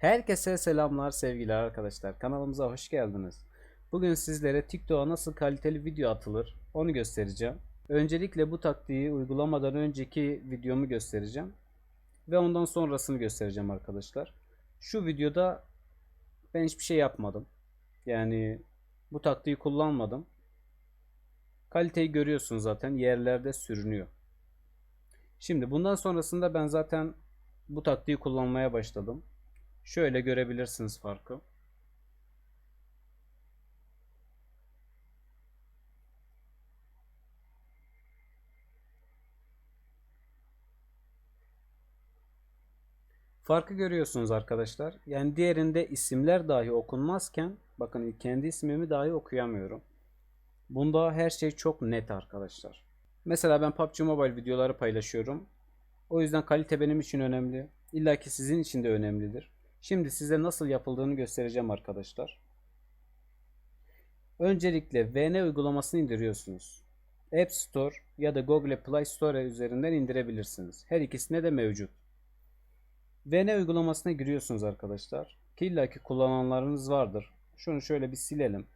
Herkese selamlar sevgiler arkadaşlar. Kanalımıza hoş geldiniz. Bugün sizlere TikTok'a nasıl kaliteli video atılır onu göstereceğim. Öncelikle bu taktiği uygulamadan önceki videomu göstereceğim. Ve ondan sonrasını göstereceğim arkadaşlar. Şu videoda ben hiçbir şey yapmadım. Yani bu taktiği kullanmadım. Kaliteyi görüyorsunuz zaten yerlerde sürünüyor. Şimdi bundan sonrasında ben zaten bu taktiği kullanmaya başladım. Şöyle görebilirsiniz farkı. Farkı görüyorsunuz arkadaşlar. Yani diğerinde isimler dahi okunmazken bakın kendi ismimi dahi okuyamıyorum. Bunda her şey çok net arkadaşlar. Mesela ben PUBG Mobile videoları paylaşıyorum. O yüzden kalite benim için önemli. İlla ki sizin için de önemlidir. Şimdi size nasıl yapıldığını göstereceğim arkadaşlar. Öncelikle VN uygulamasını indiriyorsunuz. App Store ya da Google Play Store üzerinden indirebilirsiniz. Her ikisine de mevcut. VN uygulamasına giriyorsunuz arkadaşlar. Ki illa ki kullananlarınız vardır. Şunu şöyle bir silelim.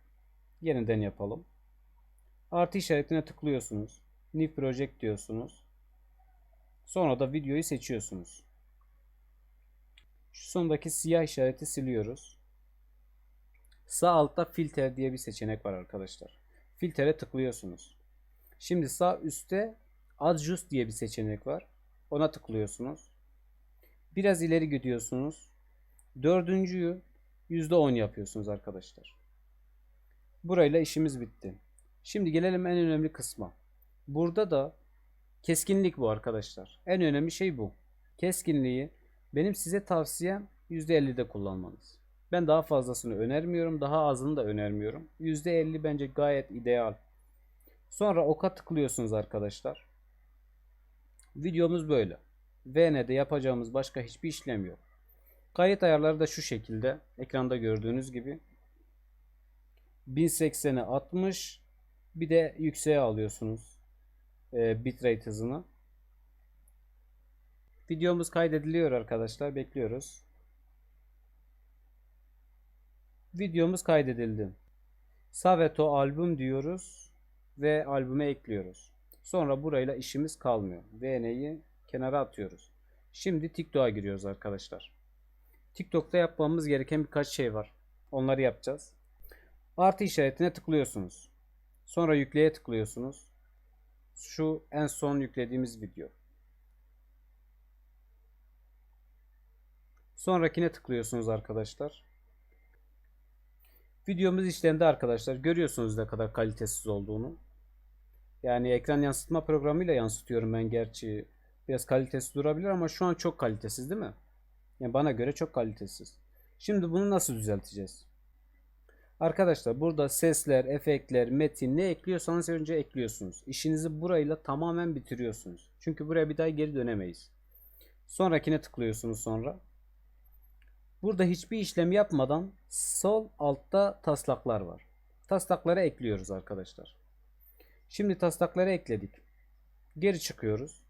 Yeniden yapalım. Artı işaretine tıklıyorsunuz. New Project diyorsunuz. Sonra da videoyu seçiyorsunuz. Şu sondaki siyah işareti siliyoruz. Sağ altta filtre diye bir seçenek var arkadaşlar. Filtre tıklıyorsunuz. Şimdi sağ üstte adjust diye bir seçenek var. Ona tıklıyorsunuz. Biraz ileri gidiyorsunuz. Dördüncüyü %10 yapıyorsunuz arkadaşlar. Burayla işimiz bitti. Şimdi gelelim en önemli kısma. Burada da keskinlik bu arkadaşlar. En önemli şey bu. Keskinliği benim size tavsiyem %50'de kullanmanız. Ben daha fazlasını önermiyorum. Daha azını da önermiyorum. %50 bence gayet ideal. Sonra oka tıklıyorsunuz arkadaşlar. Videomuz böyle. VN'de yapacağımız başka hiçbir işlem yok. Kayıt ayarları da şu şekilde. Ekranda gördüğünüz gibi. 1080'e 60 bir de yükseğe alıyorsunuz. E, bitrate hızını. Videomuz kaydediliyor arkadaşlar. Bekliyoruz. Videomuz kaydedildi. Saveto albüm diyoruz ve albüme ekliyoruz. Sonra burayla işimiz kalmıyor. VN'yi kenara atıyoruz. Şimdi TikTok'a giriyoruz arkadaşlar. TikTok'ta yapmamız gereken birkaç şey var. Onları yapacağız. Artı işaretine tıklıyorsunuz. Sonra yükleye tıklıyorsunuz. Şu en son yüklediğimiz video. Sonrakine tıklıyorsunuz arkadaşlar. Videomuz işlendi arkadaşlar. Görüyorsunuz ne kadar kalitesiz olduğunu. Yani ekran yansıtma programıyla yansıtıyorum ben gerçi. Biraz kalitesiz durabilir ama şu an çok kalitesiz değil mi? Yani bana göre çok kalitesiz. Şimdi bunu nasıl düzelteceğiz? Arkadaşlar burada sesler, efektler, metin ne ekliyorsanız önce ekliyorsunuz. İşinizi burayla tamamen bitiriyorsunuz. Çünkü buraya bir daha geri dönemeyiz. Sonrakine tıklıyorsunuz sonra. Burada hiçbir işlem yapmadan sol altta taslaklar var. Taslakları ekliyoruz arkadaşlar. Şimdi taslakları ekledik. Geri çıkıyoruz.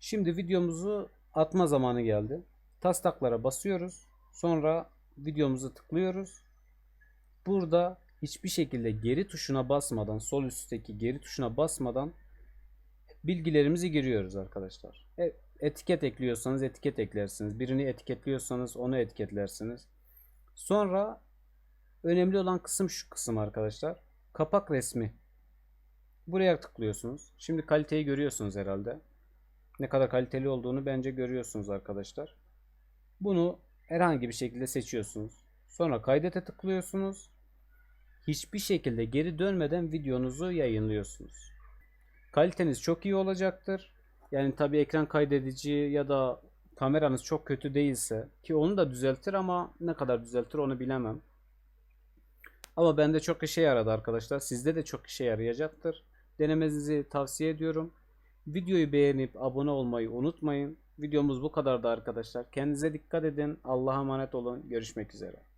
Şimdi videomuzu atma zamanı geldi. Taslaklara basıyoruz. Sonra videomuzu tıklıyoruz. Burada hiçbir şekilde geri tuşuna basmadan, sol üstteki geri tuşuna basmadan bilgilerimizi giriyoruz arkadaşlar. E, etiket ekliyorsanız etiket eklersiniz. Birini etiketliyorsanız onu etiketlersiniz. Sonra önemli olan kısım şu kısım arkadaşlar. Kapak resmi. Buraya tıklıyorsunuz. Şimdi kaliteyi görüyorsunuz herhalde. Ne kadar kaliteli olduğunu bence görüyorsunuz arkadaşlar. Bunu herhangi bir şekilde seçiyorsunuz. Sonra kaydete tıklıyorsunuz. Hiçbir şekilde geri dönmeden videonuzu yayınlıyorsunuz. Kaliteniz çok iyi olacaktır. Yani tabi ekran kaydedici ya da kameranız çok kötü değilse ki onu da düzeltir ama ne kadar düzeltir onu bilemem. Ama bende çok işe yaradı arkadaşlar. Sizde de çok işe yarayacaktır. Denemenizi tavsiye ediyorum. Videoyu beğenip abone olmayı unutmayın. Videomuz bu kadardı arkadaşlar. Kendinize dikkat edin. Allah'a emanet olun. Görüşmek üzere.